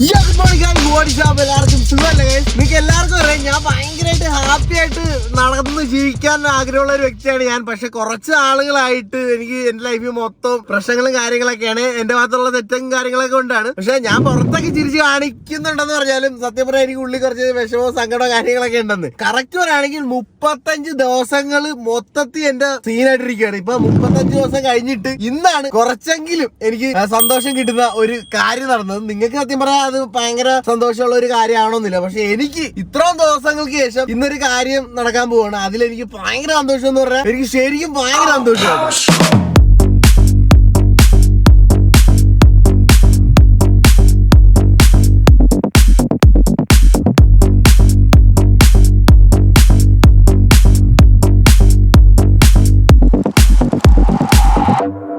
Yes, എല്ലാവർക്കും സുഖമല്ലേ? നിങ്ങൾക്ക് എല്ലാവർക്കും അറിയാം ഞാൻ ഭയങ്കരമായിട്ട് ഹാപ്പി ആയിട്ട് നടന്ന് ജീവിക്കാൻ ആഗ്രഹമുള്ള ഒരു വ്യക്തിയാണ് ഞാൻ. പക്ഷെ കുറച്ച് ആളുകളായിട്ട് എനിക്ക് എന്റെ ലൈഫിൽ മൊത്തം പ്രശ്നങ്ങളും കാര്യങ്ങളൊക്കെയാണ്. എന്റെ ഭാഗത്തുള്ള തെറ്റും കാര്യങ്ങളൊക്കെ കൊണ്ടാണ്. പക്ഷെ ഞാൻ പുറത്തൊക്കെ ചിരിച്ച് കാണിക്കുന്നുണ്ടെന്ന് പറഞ്ഞാലും സത്യം പറഞ്ഞാൽ എനിക്ക് ഉള്ളിൽ കുറച്ച് വിഷമോ സങ്കടമോ കാര്യങ്ങളൊക്കെ ഉണ്ടെന്ന്. കറക്റ്റ് പറയുകയാണെങ്കിൽ മുപ്പത്തഞ്ച് ദിവസങ്ങൾ മൊത്തത്തിൽ എന്റെ സീനായിട്ടിരിക്കുകയാണ് ഇപ്പൊ മുപ്പത്തഞ്ച് ദിവസം കഴിഞ്ഞിട്ട് ഇന്നാണ് കുറച്ചെങ്കിലും എനിക്ക് സന്തോഷം കിട്ടുന്ന ഒരു കാര്യം നടന്നത്. നിങ്ങൾക്ക് സത്യം പറഞ്ഞാൽ അത് ഭയങ്കര സന്തോഷമുള്ള ഒരു കാര്യമാണോന്നില്ല പക്ഷെ എനിക്ക് ഇത്രയും ദിവസങ്ങൾക്ക് ശേഷം ഇന്നൊരു കാര്യം നടക്കാൻ പോവാണ്. അതിലെനിക്ക് ഭയങ്കര സന്തോഷം എന്ന് പറഞ്ഞാൽ എനിക്ക് ശരിക്കും ഭയങ്കര സന്തോഷമാണ്.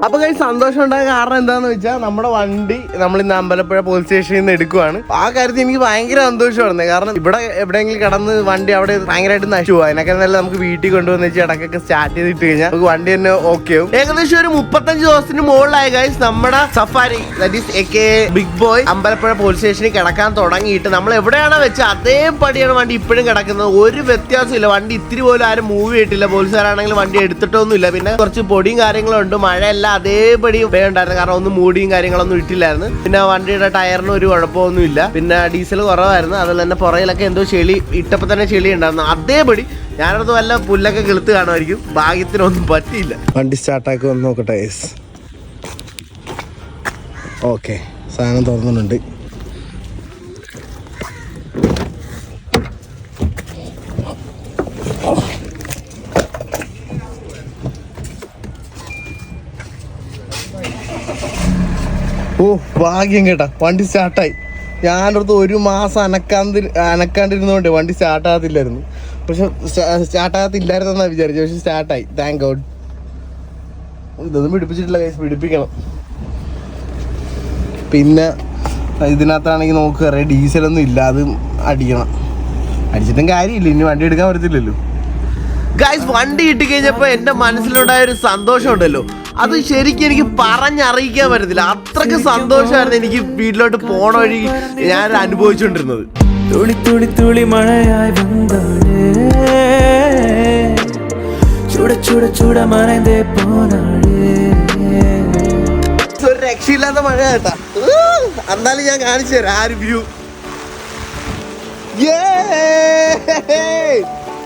അപ്പൊ കൈ സന്തോഷം ഉണ്ടായ കാരണം എന്താന്ന് വെച്ചാൽ നമ്മുടെ വണ്ടി നമ്മൾ ഇന്ന് അമ്പലപ്പുഴ പോലീസ് സ്റ്റേഷനിൽ നിന്ന് എടുക്കുവാണ്. ആ കാര്യത്തിൽ എനിക്ക് ഭയങ്കര സന്തോഷമായിരുന്നു. കാരണം ഇവിടെ എവിടെയെങ്കിലും കടന്ന് വണ്ടി അവിടെ ഭയങ്കരമായിട്ട് നശിച്ചു പോകാം അതിനൊക്കെ നല്ല നമുക്ക് വീട്ടിൽ കൊണ്ടുവന്ന് വെച്ച് ഇടക്കൊക്കെ സ്റ്റാർട്ട് ചെയ്തിട്ട് കഴിഞ്ഞാൽ നമുക്ക് വണ്ടി തന്നെ ഓക്കെ ആവും. ഏകദേശം ഒരു മുപ്പത്തഞ്ച് ദിവസത്തിന് മുകളിലായ ഗൈസ് നമ്മുടെ safari that is A K big boy Ambalappuzha police സ്റ്റേഷനിൽ കിടക്കാൻ തുടങ്ങിയിട്ട് നമ്മൾ എവിടെയാണോ വെച്ച് അതേപടിയാണ് വണ്ടി ഇപ്പോഴും കിടക്കുന്നത്. ഒരു വ്യത്യാസമില്ല വണ്ടി ഇത്തിരി പോലും ആരും മൂവ് ചെയ്തിട്ടില്ല. പോലീസുകാരാണെങ്കിലും വണ്ടി എടുത്തിട്ടൊന്നുമില്ല. പിന്നെ കുറച്ച് പൊടിയും കാര്യങ്ങളും ഉണ്ട്. മഴയെല്ലാം. അതേപടി ഉപയോഗമുണ്ടായിരുന്നു. കാരണം ഒന്നും മൂടിയും കാര്യങ്ങളൊന്നും ഇട്ടില്ലായിരുന്നു. പിന്നെ വണ്ടിയുടെ ടയറിന് ഒരു കുഴപ്പമൊന്നും ഇല്ല പിന്നെ ഡീസൽ കുറവായിരുന്നു. അതുപോലെ തന്നെ പുറയിലൊക്കെ എന്തോ ചെളി ഇട്ടപ്പോൾ തന്നെ ചെളി ഉണ്ടായിരുന്നു. അതേപടി ഞാനടുത്ത് വല്ല പുല്ലൊക്കെ കിളുത്ത് കാണുമായിരിക്കും. ഭാഗ്യത്തിനൊന്നും പറ്റിയില്ല. വണ്ടി സ്റ്റാർട്ടാക്കി ഒന്ന് നോക്കട്ടെ ഓക്കെ സാധനം തുറന്നിട്ടുണ്ട്. ഓ ഭാഗ്യം കേട്ടാ. വണ്ടി സ്റ്റാർട്ടായി ഞാനടുത്ത് ഒരു മാസം അനക്കാതി അനക്കാണ്ടിരുന്നോണ്ട് വണ്ടി സ്റ്റാർട്ടാകത്തില്ലായിരുന്നു പക്ഷെ സ്റ്റാർട്ടാകത്തില്ലായിരുന്നെന്നാണ് വിചാരിച്ചു പക്ഷെ സ്റ്റാർട്ടായി താങ്ക് ഗോഡ് ഇതൊന്നും പിടിപ്പിച്ചിട്ടില്ല കൈസ് പിടിപ്പിക്കണം. പിന്നെ ഇതിനകത്താണെങ്കിൽ നോക്കുക അറിയാം ഡീസലൊന്നും ഇല്ല അത് അടിക്കണം. അടിച്ചിട്ടും കാര്യമില്ല. ഇനി വണ്ടി എടുക്കാൻ പറ്റത്തില്ലല്ലോ. ഗായ്സ് വണ്ടി ഇട്ട് കഴിഞ്ഞപ്പോൾ എന്റെ മനസ്സിലുണ്ടായ ഒരു സന്തോഷം ഉണ്ടല്ലോ അത് ശരിക്കും എനിക്ക് പറഞ്ഞറിയിക്കാൻ പറ്റത്തില്ല. അത്രയ്ക്ക് സന്തോഷമായിരുന്നു എനിക്ക് വീട്ടിലോട്ട് പോണ വഴി ഞാൻ അനുഭവിച്ചുകൊണ്ടിരുന്നത് തുളി തുളി തുളി മഴയായി വന്നാണ് ചൂട ചൂട ചൂട ഒരു രക്ഷയില്ലാത്ത മഴ കേട്ടാ. എന്നാലും ഞാൻ കാണിച്ചു തരാം. ആ ഒരു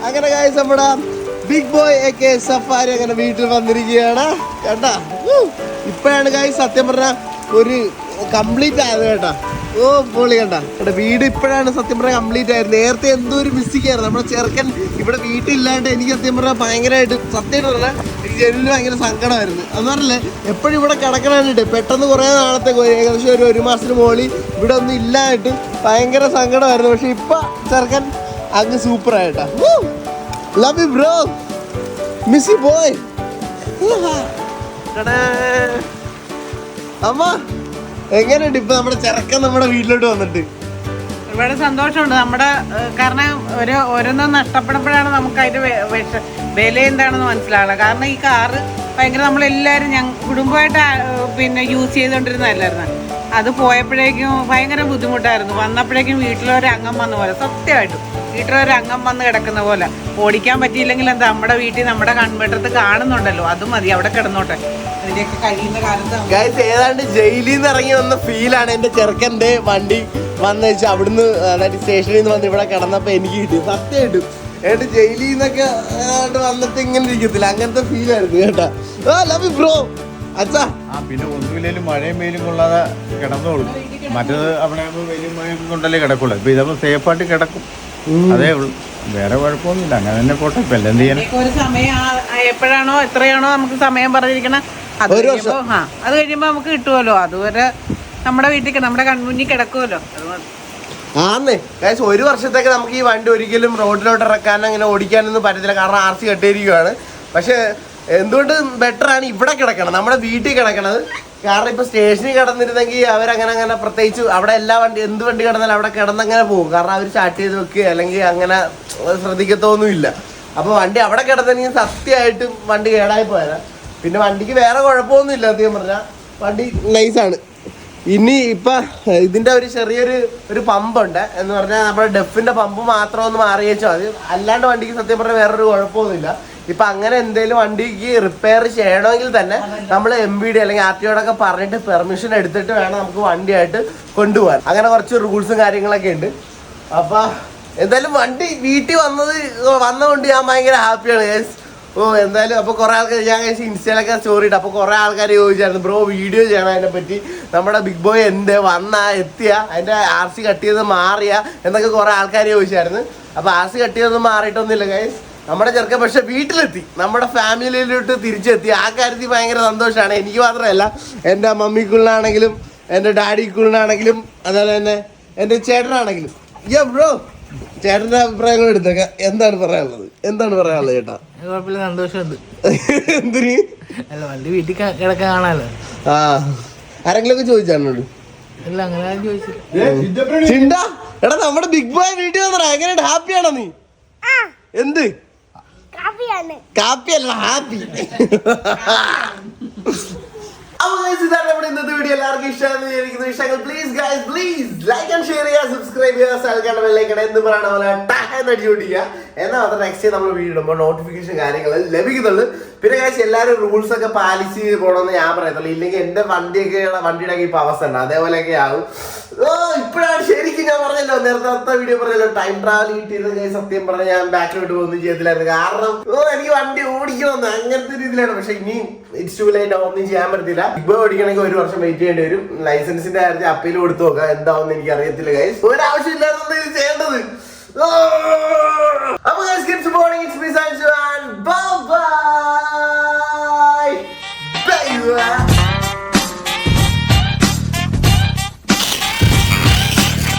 അങ്ങനെ കാണിച്ചപ്പോടാ ബിഗ് ബോയ് ഒക്കെ സഫാരി അങ്ങനെ വീട്ടിൽ വന്നിരിക്കുകയാണ്. കേട്ടാ? ഇപ്പോഴാണ് കായ് സത്യം പറഞ്ഞ ഒരു കംപ്ലീറ്റ് ആയത് കേട്ടാ. ഓ പൊളി കണ്ട. എടാ വീട് ഇപ്പോഴാണ് സത്യം പറഞ്ഞാൽ കംപ്ലീറ്റ് ആയത്. നേരത്തെ എന്തോ ഒരു മിസ്സിക്കായിരുന്നു നമ്മുടെ ചെറുക്കൻ ഇവിടെ വീട്ടിലില്ലാണ്ട് എനിക്ക് സത്യം പറഞ്ഞാൽ ഭയങ്കരമായിട്ട് സത്യം പറഞ്ഞാൽ എനിക്ക് ജനലിന് ഭയങ്കര സങ്കടമായിരുന്നു. എന്ന് പറഞ്ഞില്ലേ എപ്പോഴും ഇവിടെ കിടക്കണാനിട്ട് പെട്ടെന്ന് കുറേ നാളത്തെ ഏകദേശം ഒരു ഒരു മാസത്തിന് മുകളിൽ ഇവിടെ ഒന്നും ഇല്ലായിട്ട് ഭയങ്കര സങ്കടമായിരുന്നു. പക്ഷെ ഇപ്പം ചെറുക്കൻ അങ്ങ് സൂപ്പർ ആയിട്ടാ you, bro. Miss you, boy. അമ്മ എങ്ങനെയുണ്ട് ഇപ്പൊ നമ്മുടെ ചെറുക്കൻ നമ്മുടെ വീട്ടിലോട്ട് വന്നിട്ട്? ഒരുപാട് സന്തോഷമുണ്ട്. നമ്മുടെ കാരണം ഒരു ഓരോന്നും നഷ്ടപ്പെടുമ്പോഴാണ് നമുക്ക് അതിന്റെ വില എന്താണെന്ന് മനസ്സിലാവുക കാരണം ഈ കാറ് ഭയങ്കര നമ്മളെല്ലാവരും ഞങ്ങൾ കുടുംബമായിട്ട് പിന്നെ യൂസ് ചെയ്തുകൊണ്ടിരുന്നതല്ലായിരുന്നു അത് പോയപ്പോഴേക്കും ഭയങ്കര ബുദ്ധിമുട്ടായിരുന്നു. വന്നപ്പോഴേക്കും വീട്ടിലൊരു അംഗം വന്ന പോലെ സത്യമായിട്ടും. വീട്ടിലൊരു അംഗം വന്ന് കിടക്കുന്ന പോലെ. ഓടിക്കാൻ പറ്റിയില്ലെങ്കിൽ എന്താ നമ്മുടെ വീട്ടിൽ നമ്മുടെ കൺവെട്ടത്ത് കാണുന്നുണ്ടല്ലോ അത് മതി അവിടെ കിടന്നോട്ടെ. അതിന്റെയൊക്കെ കഴിയുന്ന കാലത്ത് ഏതാണ്ട് ജയിലിൽ നിന്ന് ഇറങ്ങി വന്ന ഫീലാണ് എന്റെ ചെറുക്കന്റെ വണ്ടി വന്ന് വെച്ചാൽ അവിടുന്ന് അതായത് സ്റ്റേഷനിൽ നിന്ന് വന്ന് ഇവിടെ കിടന്നപ്പോ എനിക്ക് കിട്ടി. സത്യമായിട്ടും ഏട്ട് ജയിലിൽ നിന്നൊക്കെ വന്നിട്ട് ഇങ്ങനെ ഇരിക്കത്തില്ല. അങ്ങനത്തെ ഫീൽ ആയിരുന്നു കേട്ടാ. ആ ലവ് ബ്രോ അച്ഛാ. ആ പിന്നെ ഒന്നുമില്ലേലും മഴയും വെയിലും കൊള്ളാതെ കിടന്നോളൂ. മറ്റേത് അവിടെ വലിയ വെയിലും മഴയും കൊണ്ടല്ലേ കിടക്കുള്ളൂ. ഇപ്പൊ ഇതാകുമ്പോൾ സേഫായിട്ട് കിടക്കും. അതേ ഉള്ളൂ വേറെ കുഴപ്പമൊന്നുമില്ല. അങ്ങനെ തന്നെ പോട്ടെ. ഇപ്പൊ എല്ലാം ചെയ്യാൻ ഇതിനൊക്കെ ഒരു സമയം ആ- ആ എപ്പോഴാണോ എത്രയാണോ നമുക്ക് സമയം പറഞ്ഞിരിക്കണം അത് കഴിയുമ്പോ ആ അത് കഴിയുമ്പോ നമുക്ക് കിട്ടുമല്ലോ അതുവരെ നമ്മുടെ വീട്ടിൽ നമ്മുടെ കൺമുന്നിൽ കിടക്കുമല്ലോ അത് മതി. ആന്നേ. ഗൈസ് ഒരു വർഷത്തേക്ക് നമുക്ക് ഈ വണ്ടി ഒരിക്കലും റോഡിലോട്ട് ഇറക്കാൻ അങ്ങനെ ഓടിക്കാനൊന്നും പറ്റത്തില്ല. കാരണം ആർ സി കെട്ടിയിരിക്കുകയാണ് പക്ഷെ എന്തുകൊണ്ട് ബെറ്റർ ആണ് ഇവിടെ കിടക്കണം? നമ്മുടെ വീട്ടിൽ കിടക്കണത്? കാരണം ഇപ്പൊ സ്റ്റേഷനിൽ കിടന്നിരുന്നെങ്കിൽ അവരങ്ങനെ അങ്ങനെ പ്രത്യേകിച്ച് അവിടെ എല്ലാ വണ്ടി എന്ത് വണ്ടി കിടന്നാലും അവിടെ കിടന്നങ്ങനെ പോകും. കാരണം അവർ സ്റ്റാർട്ട് ചെയ്ത് വെക്കുക അല്ലെങ്കിൽ അങ്ങനെ ശ്രദ്ധിക്കത്തൊന്നുമില്ല. അപ്പൊ വണ്ടി അവിടെ കിടന്നെങ്കിൽ സത്യമായിട്ടും വണ്ടി കേടായി പോയാലാ പിന്നെ വണ്ടിക്ക് വേറെ കുഴപ്പമൊന്നുമില്ല അധികം പറഞ്ഞാൽ വണ്ടി നൈസാണ് ഇനി ഇപ്പൊ ഇതിന്റെ ഒരു ചെറിയൊരു ഒരു പമ്പുണ്ട്. എന്ന് പറഞ്ഞാൽ നമ്മുടെ ഡെഫിന്റെ പമ്പ് മാത്രം ഒന്ന് മാറിയേച്ചോ. അത് അല്ലാണ്ട് വണ്ടിക്ക് സത്യം പറഞ്ഞാൽ വേറൊരു കുഴപ്പമൊന്നുമില്ല. ഇപ്പൊ അങ്ങനെ എന്തെങ്കിലും വണ്ടിക്ക് റിപ്പയർ ചെയ്യണമെങ്കിൽ തന്നെ നമ്മൾ എം ബി ഡി അല്ലെങ്കിൽ ആർ ടി പറഞ്ഞിട്ട് പെർമിഷൻ എടുത്തിട്ട് വേണം നമുക്ക് വണ്ടിയായിട്ട് കൊണ്ടുപോകാൻ. അങ്ങനെ കുറച്ച് റൂൾസും കാര്യങ്ങളൊക്കെ ഉണ്ട്. അപ്പൊ എന്തായാലും വണ്ടി വീട്ടിൽ വന്നത് വന്നതുകൊണ്ട് ഞാൻ ഭയങ്കര ഹാപ്പിയാണ് guys. ഓ എന്തായാലും അപ്പോൾ കുറേ ആൾക്കാർ ഞാൻ കഴിച്ച് ഇൻസ്റ്റയിലൊക്കെ സ്റ്റോറി ഇട്ട്. അപ്പൊ കുറെ ആൾക്കാർ ചോദിച്ചായിരുന്നു ബ്രോ വീഡിയോ ചെയ്യണം അതിനെ പറ്റി. നമ്മുടെ ബിഗ് ബോയ് എന്ത്? വന്നാ എത്തിയ? അതിന്റെ ആർ സി കട്ട് ചെയ്ത് മാറിയ? എന്നൊക്കെ കുറേ ആൾക്കാർ ചോദിച്ചായിരുന്നു. അപ്പോൾ ആർ സി കട്ട് ചെയ്തൊന്നും മാറിയിട്ടൊന്നുമില്ല ഗൈസ് നമ്മുടെ ചെറുക്കൻ പക്ഷെ വീട്ടിലെത്തി. നമ്മുടെ ഫാമിലിയിലോട്ട് തിരിച്ചെത്തി. ആ കാര്യത്തിൽ ഭയങ്കര സന്തോഷമാണ്. എനിക്ക് മാത്രമല്ല എന്റെ മമ്മിക്കുള്ളാണെങ്കിലും എന്റെ ഡാഡിക്കുള്ളാണെങ്കിലും അതുപോലെ തന്നെ എന്റെ ചേട്ടനാണെങ്കിലും. യോ ബ്രോ ചേട്ടന്റെ അഭിപ്രായങ്ങൾ എടുത്തേക്ക. എന്താണ് പറയാനുള്ളത്? എന്താണ് പറയാനുള്ളത് ചേട്ടാ? കുഴപ്പമില്ല സന്തോഷമുണ്ട്. എന്തിന്? അല്ല വണ്ടി വീട്ടിൽ ക- കിടക്കാൻ കാണാലോ? ആ ആരെങ്കിലും ചോദിച്ചാണോ അല്ല അങ്ങനെ ചോദിച്ചില്ല. എടാ നമ്മുടെ ബിഗ് ബോയ് വീട്ടിൽ വന്നടാ. എങ്ങനെയുണ്ട്? ഹാപ്പിയാണോ നീ? എന്ത്? കാപ്പിയല്ല ഹാപ്പി. വീഡിയോ എല്ലാവർക്കും ഇഷ്ടങ്ങൾ എന്ന് പോലെ നമ്മൾ വീഡിയോ ഇടുമ്പോൾ നോട്ടിഫിക്കേഷൻ കാര്യങ്ങൾ ലഭിക്കുന്നുള്ളൂ. പിന്നെ കാശ് എല്ലാവരും റൂൾസ് ഒക്കെ പാലിച്ച് പോകണമെന്ന് ഞാൻ പറയത്തുള്ളൂ. ഇല്ലെങ്കിൽ എന്റെ വണ്ടിയൊക്കെ വണ്ടിയുടെ ഇപ്പൊ അവസ്ഥ ഉണ്ട്. അതേപോലെയൊക്കെ ആവും. ഓ ഇപ്പോഴാണ് ശരിക്കും ഞാൻ പറഞ്ഞല്ലോ നേരത്തെ അടുത്ത വീഡിയോ പറഞ്ഞല്ലോ ടൈം ട്രാവൽ കിട്ടിയിരുന്ന ഞാൻ സത്യം പറഞ്ഞ ഞാൻ ബാക്കിലോട്ട് പോകുന്നു ചെയ്യത്തില്ലായിരുന്നു കാരണം ഓ എനിക്ക് വണ്ടി ഓടിക്കണമെന്ന് അങ്ങനത്തെ രീതിയിലാണ് പക്ഷെ ഇനി ഇറ്റ്സ് ടു ലൈറ്റ് ഒന്നും ചെയ്യാൻ പറ്റത്തില്ല. ഇപ്പൊ ഓടിക്കണമെങ്കിൽ ഒരു വർഷം വെയിറ്റ് ചെയ്യേണ്ടി വരും. ലൈസൻസിന്റെ കാര്യത്തിൽ അപ്പീൽ കൊടുത്തു നോക്കാം. എന്താവും എനിക്ക് അറിയത്തില്ല ഗൈസ് ഒരാവശ്യമില്ലാതെ ഇത് ചെയ്യേണ്ടത്. ഓ!